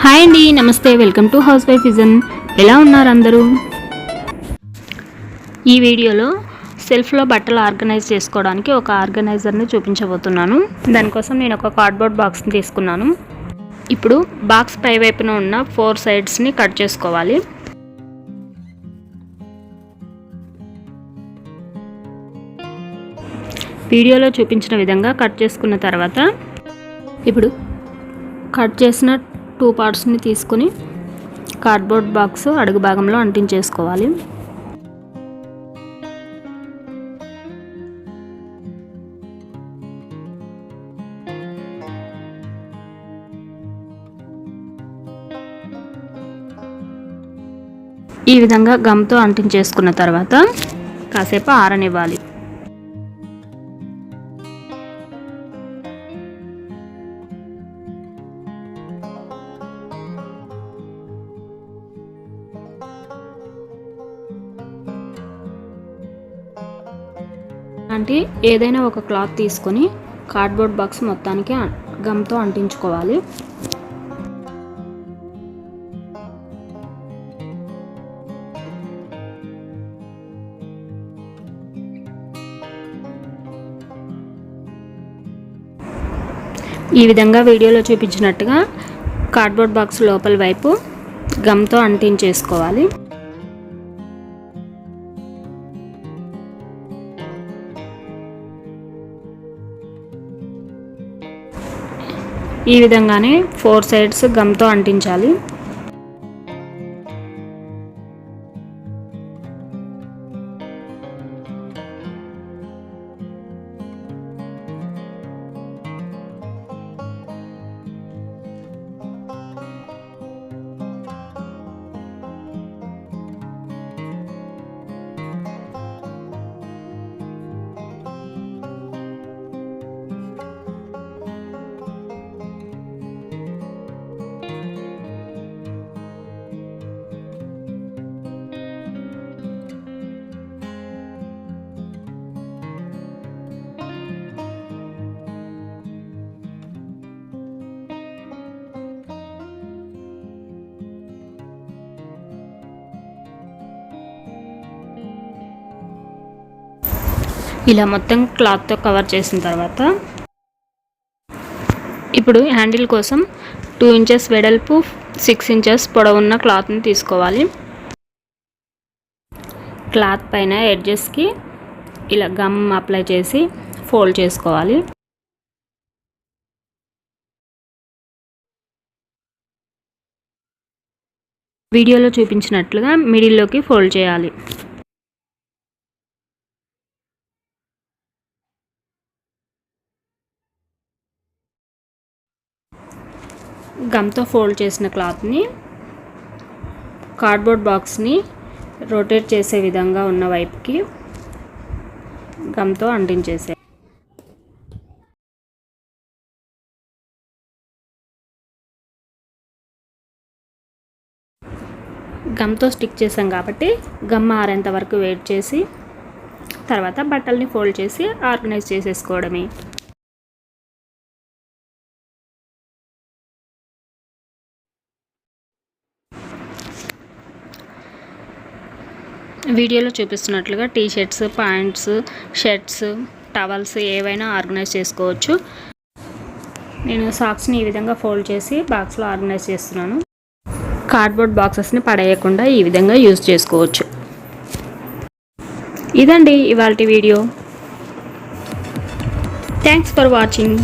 Hi అండి నమస్తే. Welcome to housewife vision ఎలా ఉన్నారు అందరూ? ఈ వీడియోలో సెల్ఫ్లో బట్టలు ఆర్గనైజ్ చేసుకోవడానికి ఒక ఆర్గనైజర్ని చూపించబోతున్నాను. దానికోసం నేను ఒక కార్డ్బోర్డ్ బాక్స్ని తీసుకున్నాను. ఇప్పుడు బాక్స్ పై వైపున ఉన్న ఫోర్ సైడ్స్ని కట్ చేసుకోవాలి. వీడియోలో చూపించిన విధంగా కట్ చేసుకున్న తర్వాత కట్ చేసిన టూ పార్ట్స్ని తీసుకొని కార్డ్బోర్డ్ బాక్స్ అడుగు భాగంలో అంటించేసుకోవాలి. ఈ విధంగా గమ్తో అంటించేసుకున్న తర్వాత కాసేపు ఆరనివ్వాలి. అంటే ఏదైనా ఒక క్లాత్ తీసుకొని కార్డ్బోర్డ్ బాక్స్ మొత్తానికి గమ్తో అంటించుకోవాలి. ఈ విధంగా వీడియోలో చూపించినట్టుగా కార్డ్బోర్డ్ బాక్స్ లోపల వైపు గమ్తో అంటించేసుకోవాలి. ఈ విధంగానే ఫోర్ సైడ్స్ గమ్తో అంటించాలి. ఇలా మొత్తం క్లాత్తో కవర్ చేసిన తర్వాత ఇప్పుడు హ్యాండిల్ కోసం టూ ఇంచెస్ వెడల్పు సిక్స్ ఇంచెస్ పొడవున్న క్లాత్ని తీసుకోవాలి. క్లాత్ పైన ఎడ్జెస్కి ఇలా గమ్ అప్లై చేసి ఫోల్డ్ చేసుకోవాలి. వీడియోలో చూపించినట్లుగా మిడిల్లోకి ఫోల్డ్ చేయాలి. గమ్తో ఫోల్డ్ చేసిన క్లాత్ని కార్డ్బోర్డ్ బాక్స్ని రొటేట్ చేసే విధంగా ఉన్న వైపుకి గమ్తో అంటించేసే గమ్తో స్టిక్ చేసాం కాబట్టి గమ్ ఆరేంత వరకు వెయిట్ చేసి తర్వాత బట్టల్ని ఫోల్డ్ చేసి ఆర్గనైజ్ చేసేసుకోవడమే. వీడియోలో చూపిస్తున్నట్లుగా T shirts pants shirts towels ఏవైనా ఆర్గనైజ్ చేసుకోవచ్చు. నేను సాక్స్ని ఈ విధంగా ఫోల్డ్ చేసి బాక్స్లో ఆర్గనైజ్ చేస్తున్నాను. కార్డ్బోర్డ్ బాక్సెస్ని పడేయకుండా ఈ విధంగా యూజ్ చేసుకోవచ్చు. ఇదండి ఇవాళ వీడియో. Thanks for watching.